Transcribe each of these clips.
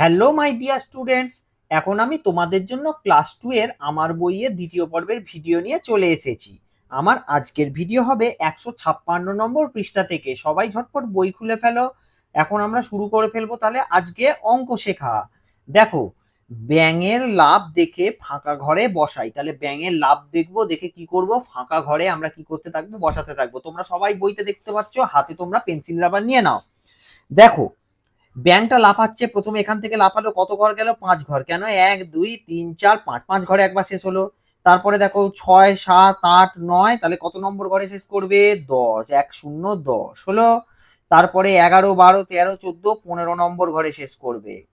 Hello my dear students এখন আমি তোমাদের জন্য ক্লাস টু এর আমার বইয়ের দ্বিতীয় পর্বের ভিডিও নিয়ে চলে এসেছি। আমার আজকের ভিডিও হবে একশো ছাপ্পান্ন নম্বর পৃষ্ঠা থেকে। সবাই ঝটপট বই খুলে ফেলো। এখন আমরা শুরু করে ফেলব তাহলে আজকে অঙ্ক শেখা। দেখো, ব্যাঙের লাভ দেখে ফাঁকা ঘরে বসাই। তাহলে ব্যাঙের লাভ দেখব, দেখে কি করব? ফাঁকা ঘরে আমরা কি করতে থাকব? বসাতে থাকব। তোমরা সবাই বইতে দেখতে পাচ্ছ, হাতে তোমরা পেন্সিল, রাবার নিয়ে নাও। দেখো ব্যাংকটা লাফাচ্ছে, প্রথমে এখান থেকে লাফালো, কত ঘর গেল? পাঁচ ঘর। কেন? এক, দুই, তিন, চার, পাঁচ। পাঁচ ঘরে একবার শেষ হলো। তারপরে দেখো, ছয়, সাত, আট, নয়, তাহলে কত নম্বর ঘরে শেষ করবে? দশ। এক, শূন্য, দশ হলো। তারপরে এগারো, বারো, তেরো, চোদ্দ, পনেরো নম্বর ঘরে শেষ করবে।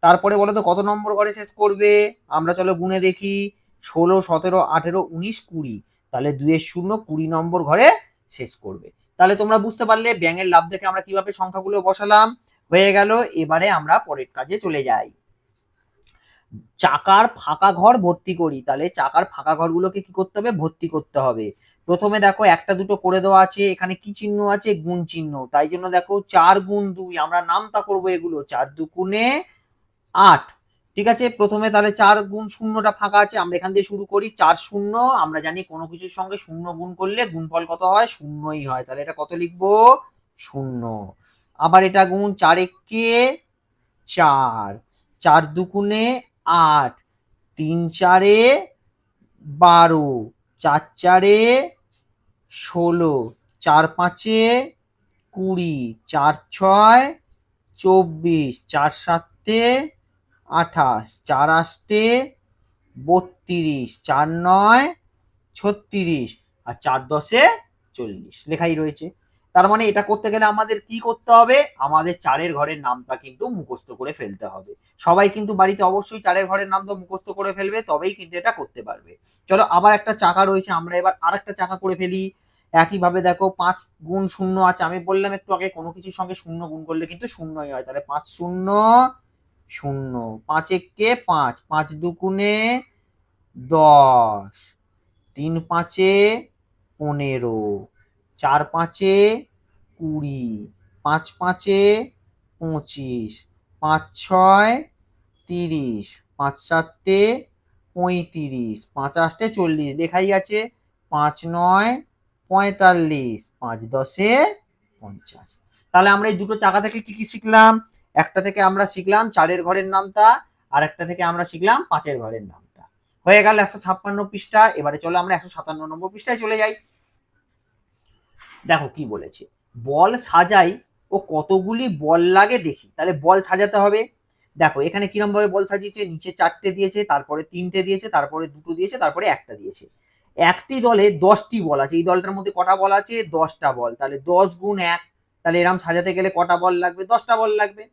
তারপরে বলো তো, কত নম্বর ঘরে শেষ করবে? আমরা চলো গুনে দেখি। ষোলো, সতেরো, আঠেরো, উনিশ, কুড়ি। তাহলে দুয়ের শূন্য, কুড়ি নম্বর ঘরে শেষ করবে। তাহলে তোমরা বুঝতে পারলে ব্যাঙের লাভ দেখে আমরা কীভাবে সংখ্যাগুলো বসালাম। হয়ে গেল, এবারে আমরা পরের কাজে চলে যাই। চাকার ফাঁকা ঘর ভর্তি করি। তাহলে চাকার ফাঁকা ঘরগুলোকে কি করতে হবে? ভর্তি করতে হবে। প্রথমে দেখো, একটা দুটো করে দেওয়া আছে, এখানে কি চিহ্ন আছে? গুণ চিহ্ন। তাই জন্য দেখো, চার গুণ দুই, আমরা নামতা করব এগুলো। চার দুগুণে আট। ঠিক আছে? প্রথমে তাহলে চার গুণ শূন্যটা ফাঁকা আছে, আমরা এখান দিয়ে শুরু করি। চার শূন্য, আমরা জানি কোনো কিছুর সঙ্গে শূন্য গুণ করলে গুণফল কত হয়? শূন্যই হয়। তাহলে এটা কত লিখব? শূন্য। আবার এটা গুণ চার একে চার। চার দুগুণে আট। তিন চারে বারো। চার চারে ষোলো। চার পাঁচে কুড়ি। চার ছয় চব্বিশ। চার সাতে আঠাশ। চার আষ্টে বত্রিশ। চার নয় ছত্রিশ। আর চার দশে চল্লিশ। লেখাই রয়েছে। তার মানে এটা করতে গেলে আমাদের কি করতে হবে? আমাদের চারের ঘরের নামটা কিন্তু মুখস্থ করে ফেলতে হবে। সবাই কিন্তু বাড়িতে অবশ্যই চারের ঘরের নামটা মুখস্থ করে ফেলবে, তবেই কিন্তু এটা করতে পারবে। চলো আবার একটা চাকা রয়েছে, আমরা এবার আর একটা চাকা করে ফেলি। একইভাবে দেখো, পাঁচ গুণ শূন্য আছে। আমি বললাম একটু আগে, কোনো কিছুর সঙ্গে শূন্য গুণ করলে কিন্তু শূন্যই হয়। তাহলে পাঁচ শূন্য শূন্য। পাঁচ একে পাঁচ পাঁচ দুগুণে দশ। তিন পাঁচে পনেরো। চার পাঁচে কুড়ি, পাঁচ পাঁচে পঁচিশ, পাঁচ ছয় তিরিশ, পাঁচ সাতে পঁয়ত্রিশ, পাঁচ আষ্টে চল্লিশ, লেখাই আছে পাঁচ নয় পঁয়তাল্লিশ, পাঁচ দশে পঞ্চাশ। তাহলে আমরা এই দুটো চাকা থেকে কি কি শিখলাম? একটা থেকে আমরা শিখলাম চারের ঘরের নামটা আর একটা থেকে আমরা শিখলাম পাঁচের ঘরের নামটা হয়ে গেল একশো ছাপ্পান্ন পৃষ্ঠা, এবারে চলো আমরা একশো সাতান্ন নম্বর পৃষ্ঠায় চলে যাই। দেখো কি বলেছে, বল সাজাই ও কতগুলি বল লাগে দেখি। তাহলে বল সাজাতে হবে। দেখো, এখানে কিরম ভাবে বল সাজিয়েছে? নিচে চারটে দিয়েছে, তারপরে তিনটে দিয়েছে, তারপরে দুটো দিয়েছে, তারপরে একটা দিয়েছে। একটি দলে দশটি বল আছে। এই দলটার মধ্যে কটা বল আছে? দশটা বল। তাহলে দশ গুণ এক, তাহলে এরম সাজাতে গেলে কটা বল লাগবে? দশটা বল লাগবে।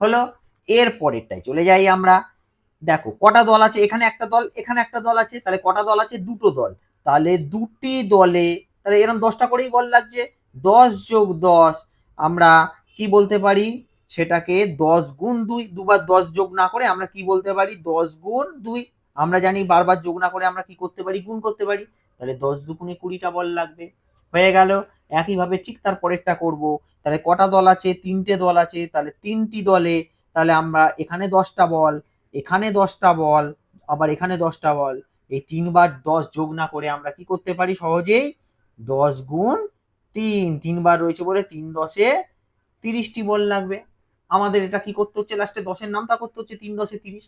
হলো, এর পরেরটাই চলে যাই আমরা। দেখো, কটা দল আছে? এখানে একটা দল, এখানে একটা দল আছে। তাহলে কটা দল আছে? দুটো দল। তাহলে দুটি দলে তাহলে এরকম দশটা করেই বল লাগছে। দশ যোগ দশ, আমরা কি বলতে পারি? সেটাকে দশ গুণ দুই, দুবার দশ যোগ না করে আমরা কি বলতে পারি? দশ গুণ দুই, আমরা জানি বারবার যোগ না করে আমরা কি করতে পারি? গুণ করতে পারি। তাহলে দশ দুগুণে কুড়িটা বল লাগবে। হয়ে গেল, একইভাবে ঠিক তার পরেরটা করব। তাহলে কটা দল আছে? তিনটে দল আছে। তাহলে তিনটি দলে, তাহলে আমরা এখানে দশটা বল, এখানে দশটা বল, আবার এখানে দশটা বল। এই তিনবার দশ যোগ না করে আমরা কি করতে পারি? সহজেই দশ গুণ তিন, তিনবার রয়েছে বলে তিন দশে তিরিশটি বল লাগবে। আমাদের এটা কি করতে হচ্ছে? লাস্টে দশের নামটা করতে হচ্ছে, তিন দশে তিরিশ।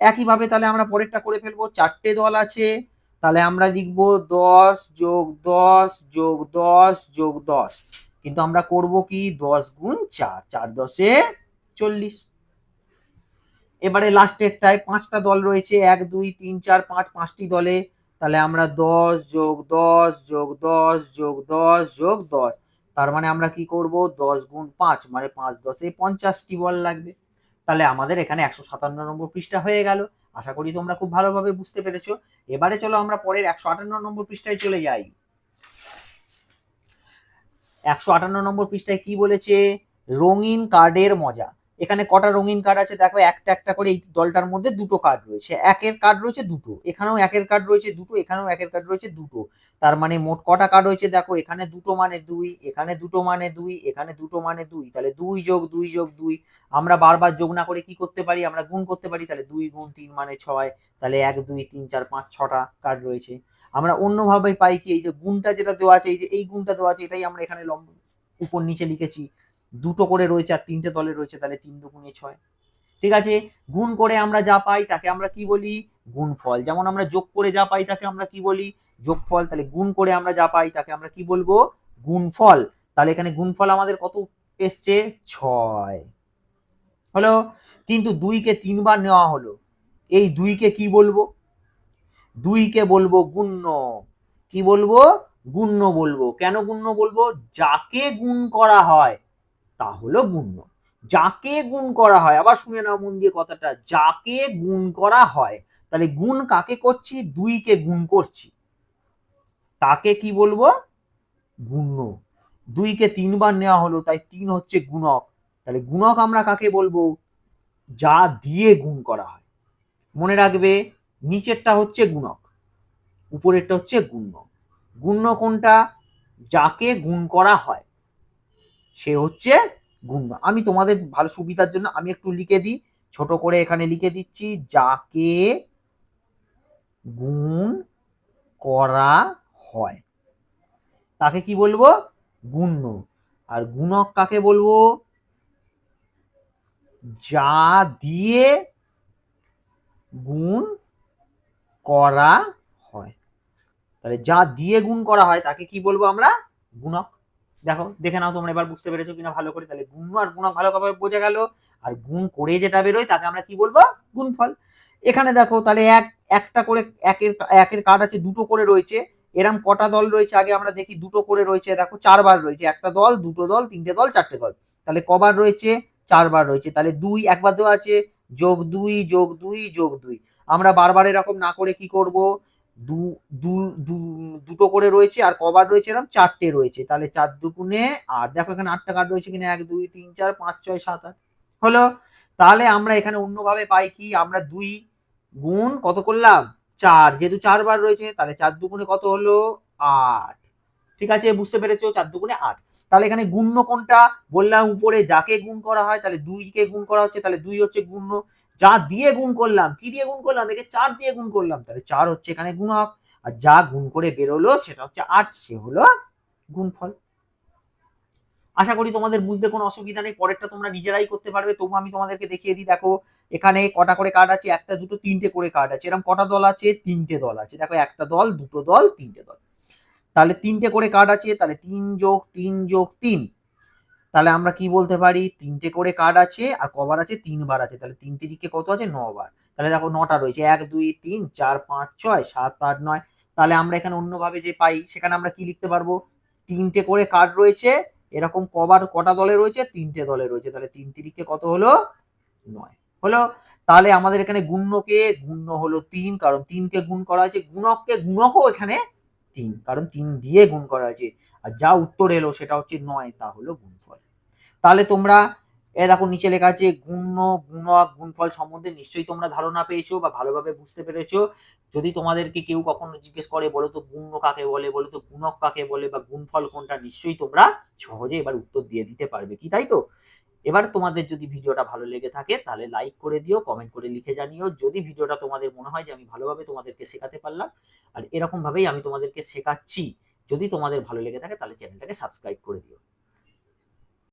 একইভাবে তাহলে আমরা পরেরটা করে ফেলব, চারটে দল আছে। তাহলে আমরা লিখব দশ যোগ দশ যোগ দশ যোগ দশ। কিন্তু আমরা করব কি? দশ গুণ চার চার দশে চল্লিশ। এবারে লাস্টেরটায় পাঁচটা দল রয়েছে, এক, দুই, তিন, চার, পাঁচ, পাঁচটি দলে তাহলে আমরা দশ যোগ দশ যোগ দশ যোগ দশ যোগ দশ। তার মানে আমরা কি করব? দশ গুণ পাঁচ মানে পাঁচ দশে পঞ্চাশটি বল লাগবে। তাহলে আমাদের এখানে একশো সাতান্ন নম্বর পৃষ্ঠা হয়ে গেল। আশা করি তোমরা খুব ভালোভাবে বুঝতে পেরেছ। এবারে চলো আমরা পরের একশো আটান্ন নম্বর পৃষ্ঠায় চলে যাই। একশো আটান্ন নম্বর পৃষ্ঠায় কি বলেছে? রঙিন কার্ডের মজা। এখানে কটা রঙিন কার্ড আছে দেখো, একটা একটা করে এই দলটার মধ্যে দুটো কার্ড রয়েছে। একের কার্ড রয়েছে দুটো, এখানেও একের কার্ড রয়েছে দুটো, এখানেও একের কার্ড রয়েছে দুটো। তার মানে মোট কটা কার্ড রয়েছে দেখো, এখানে দুটো মানে দুই, এখানে দুটো মানে দুই, এখানে দুটো মানে দুই। তাহলে দুই যোগ দুই যোগ দুই, আমরা বারবার যোগ না করে কি করতে পারি? আমরা গুণ করতে পারি, তাহলে দুই গুণ তিন মানে ছয়, তাহলে এক, দুই, তিন, চার, পাঁচ, ছটা কার্ড রয়েছে। আমরা অন্যভাবে পাই কি, এই যে গুণটা যেটা দেওয়া আছে, এই যে এই গুণটা দেওয়া আছে, এটাই আমরা এখানে লম্ব উপর নিচে লিখেছি। দুটো করে রয়েছে আর তিনটে দলে রয়েছে, তাহলে তিন দুগুণে ছয়। ঠিক আছে? গুণ করে আমরা যা পাই তাকে আমরা কি বলি? গুণফল। যেমন আমরা যোগ করে যা পাই তাকে আমরা কি বলি? যোগফল। তাহলে গুণ করে আমরা যা পাই তাকে আমরা কি বলব? গুণফল। তাহলে এখানে গুণফল আমাদের কত এসছে? ছয়। হলো? কিন্তু দুইকে তিনবার নেওয়া হলো। এই দুইকে কি বলব? দুইকে বলব গুণ্য। কি বলব? গুণ্য বলব। কেন গুণ্য বলব? যাকে গুণ করা হয়। তা হলো গুণ্য যাকে গুণ করা হয়, আবার শুনে নাও মন দিয়ে কথাটা, যাকে গুণ করা হয়, তাহলে গুণ কাকে করছি? দুইকে গুণ করছি। তাকে কি বলব? গুণ্য দুইকে তিনবার নেওয়া হলো, তাই তিন হচ্ছে গুণক। তাহলে গুণক আমরা কাকে বলব? যা দিয়ে গুণ করা হয়। মনে রাখবে, নিচেরটা হচ্ছে গুণক, উপরেরটা হচ্ছে গুণ্য। গুণ্য কোনটা? যাকে গুণ করা হয়। সে হচ্ছে গুণ্য আমি তোমাদের ভালো সুবিধার জন্য আমি একটু লিখে দিই। ছোট করে এখানে লিখে দিচ্ছি, যাকে গুণ করা হয়। তাকে কি বলব? গুণ্য। আর গুণক কাকে বলব? যা দিয়ে গুণ করা হয়। তাহলে যা দিয়ে গুণ করা হয়, তাকে কি বলব আমরা? গুণক দেখো, দেখে নাও তোমরা এবার বুঝতে পেরেছ কিনা ভালো করে। তাহলে গুণ আর গুণক ভালোভাবে বোঝা গেল। আর গুণ করে যেটা বেরোয়, তাকে আমরা কি বলব? গুণফল। এখানে দেখো, তাহলে এক, একটা করে একের একের কার্ড আছে, দুটো করে রয়েছে। এরম কটা দল রয়েছে, আগে আমরা দেখি, দুটো করে রয়েছে, দেখো, চারবার রয়েছে। একটা দল, দুটো দল, তিনটে দল, চারটে দল। তাহলে কবার রয়েছে? চারবার রয়েছে। তাহলে দুই একবার দেওয়া আছে, যোগ দুই যোগ দুই যোগ দুই। আমরা বারবার এরকম না করে কি করব? দু দুটো করে রয়েছে আর কবার রয়েছে এরকম চারটে রয়েছে। তাহলে চার দুগুণে আর দেখো এখানে আটটা কার্ড রয়েছে কিনা? এক, দুই, তিন, চার, পাঁচ, ছয়, সাত, আট। হলো? তাহলে আমরা এখানে অন্যভাবে পাই কি? আমরা দুই গুণ কত করলাম? চার। যেহেতু চারবার রয়েছে, তাহলে চার দুগুণে কত হলো? আট। ঠিক আছে? বুঝতে পেরেছ? চার দুগুণে আট। তাহলে এখানে গুণ্য কোনটা? বললাম উপরে যাকে গুণ করা হয়, তাহলে দুইকে গুণ করা হচ্ছে, তাহলে দুই হচ্ছে গুণ্য। যা দিয়ে গুণ করলাম, কি দিয়ে গুণ করলাম? একে চার দিয়ে গুণ করলাম। তাহলে চার হচ্ছে এখানে গুণক, আর যা গুণ করে বেরোলো সেটা হচ্ছে আট, সে হলো গুণফল। আশা করি তোমাদের বুঝতে কোনো অসুবিধা নেই, পরেরটা তোমরা নিজেরাই করতে পারবে, তবু আমি তোমাদেরকে দেখিয়ে দিই, দেখো, এখানে কটা করে কার্ড আছে? একটা, দুটো, তিনটে করে কার্ড আছে। এরকম কটা দল আছে? তিনটে দল আছে। দেখো, একটা দল, দুটো দল, তিনটে দল। তাহলে তিনটে করে কার্ড আছে, তাহলে তিন যোগ তিন যোগ তিন। তাহলে আমরা কি বলতে পারি? তিনটে করে কার্ড আছে আর কবার আছে তিনবার আছে। তাহলে তিন তিরিকে কত আছে? নবার। তাহলে দেখো নটা রয়েছে। এক, দুই, তিন, চার, পাঁচ, ছয়, সাত, আট, নয়। তাহলে আমরা এখানে অন্যভাবে যে পাই, সেখানে আমরা কি লিখতে পারব? তিনটে করে কার্ড রয়েছে। এরকম কবার কটা দলে রয়েছে? তিনটে দলে রয়েছে। তাহলে তিন তিরিকে কত হলো? নয়। হলো? তাহলে আমাদের এখানে গুণ্যকে, গুণ্য হলো তিন, কারণ তিনকে গুণ করা হয়েছে গুণককে গুণকও এখানে তিন, কারণ তিন দিয়ে গুণ করা হয়েছে আর যা উত্তর এলো সেটা হচ্ছে নয়, তা হলো গুণফল তাহলে তোমরা, এ দেখো নিচে লেখা আছে গুণ্য গুণক গুণফল সম্বন্ধে নিশ্চয়ই তোমরা ধারণা পেয়েছ বা ভালোভাবে বুঝতে পেরেছ। যদি তোমাদেরকে কেউ কখনো জিজ্ঞেস করে, বলো তো গুণ্য কাকে বলে, বলো তো গুণক কাকে বলে বা গুণফল কোনটা, নিশ্চয়ই তোমরা সহজে এবার উত্তর দিয়ে দিতে পারবে কি, তাই তো? এবার তোমাদের যদি ভিডিওটা ভালো লেগে থাকে, তাহলে লাইক করে দিও কমেন্ট করে লিখে জানিও। যদি ভিডিওটা তোমাদের মনে হয় যে আমি ভালোভাবে তোমাদেরকে শেখাতে পারলাম, আর এরকম ভাবেই আমি তোমাদেরকে শেখাচ্ছি, যদি তোমাদের ভালো লেগে থাকে, তাহলে চ্যানেলটাকে সাবস্ক্রাইব করে দিও।